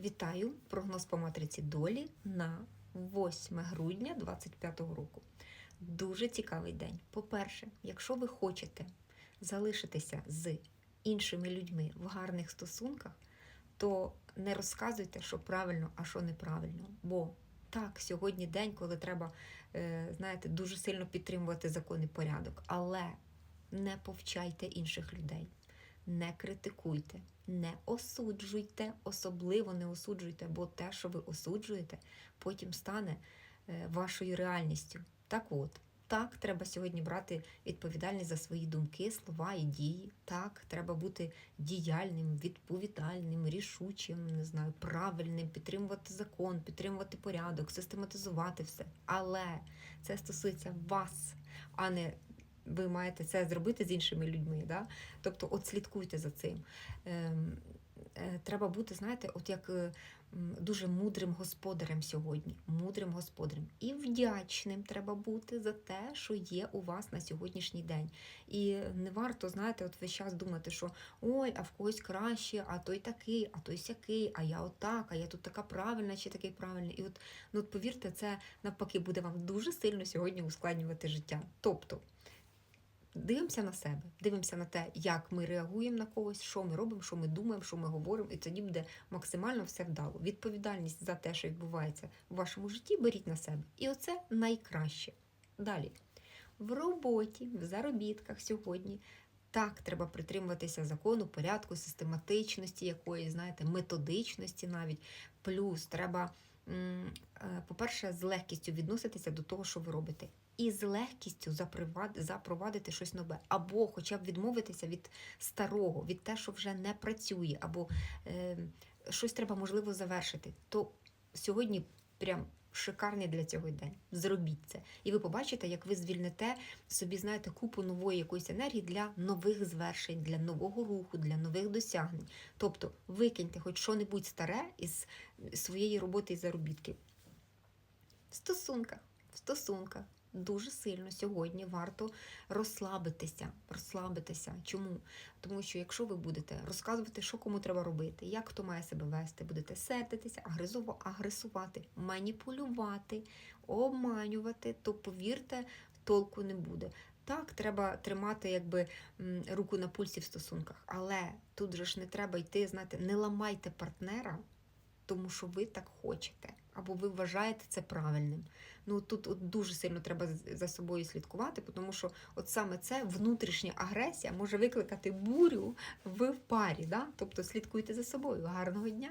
Вітаю! Прогноз по матриці долі на 8 грудня 2025 року. Дуже цікавий день. По-перше, якщо ви хочете залишитися з іншими людьми в гарних стосунках, то не розказуйте, що правильно, а що неправильно. Бо так, сьогодні день, коли треба, е, знаєте, дуже сильно підтримувати закон і порядок, але не повчайте інших людей не критикуйте, не осуджуйте, особливо не осуджуйте, бо те, що ви осуджуєте, потім стане е, вашою реальністю. Так от, так, треба сьогодні брати відповідальність за свої думки, слова і дії. Так, треба бути діяльним, відповідальним, рішучим, не знаю, правильним, підтримувати закон, підтримувати порядок, систематизувати все. Але це стосується вас, а не ви маєте це зробити з іншими людьми. Да? Тобто, от слідкуйте за цим. Ем, е, Треба бути, знаєте, от як е, дуже мудрим господарем сьогодні. Мудрим господарем. І вдячним треба бути за те, що є у вас на сьогоднішній день. І не варто, знаєте, от весь час думати, що ой, а в когось краще, а той такий, а той сякий, а я отак, а я тут така правильна чи такий правильний. І от, ну, от повірте, це навпаки буде вам дуже сильно сьогодні ускладнювати життя. Тобто. Дивимося на себе, дивимося на те, як ми реагуємо на когось, що ми робимо, що ми думаємо, що ми говоримо, і тоді буде максимально все вдало. Відповідальність за те, що відбувається в вашому житті, беріть на себе. І оце найкраще. Далі. В роботі, в заробітках сьогодні так треба притримуватися закону, порядку, систематичності якоїсь, знаєте, методичності навіть. Плюс треба, по-перше, з легкістю відноситися до того, що ви робите і з легкістю запровадити щось нове, або хоча б відмовитися від старого, від те, що вже не працює, або е, щось треба можливо завершити. То сьогодні прям шикарний для цього день. Зробіть це. І ви побачите, як ви звільните собі, знаєте, купу нової якоїсь енергії для нових звершень, для нового руху, для нових досягнень. Тобто викиньте хоч що-небудь старе із своєї роботи і заробітків. В стосунках, в стосунках дуже сильно сьогодні варто розслабитися. Розслабитися. Чому? Тому що якщо ви будете розказувати, що кому треба робити, як хто має себе вести, будете сердитися, агресувати, маніпулювати, обманювати, то повірте, толку не буде. Так, треба тримати якби руку на пульсі в стосунках, але тут же ж не треба йти, знаєте, не ламайте партнера, тому що ви так хочете, або ви вважаєте це правильним. Ну тут от дуже сильно треба за собою слідкувати, тому що от саме це внутрішня агресія може викликати бурю в парі. Да? Тобто слідкуйте за собою. Гарного дня!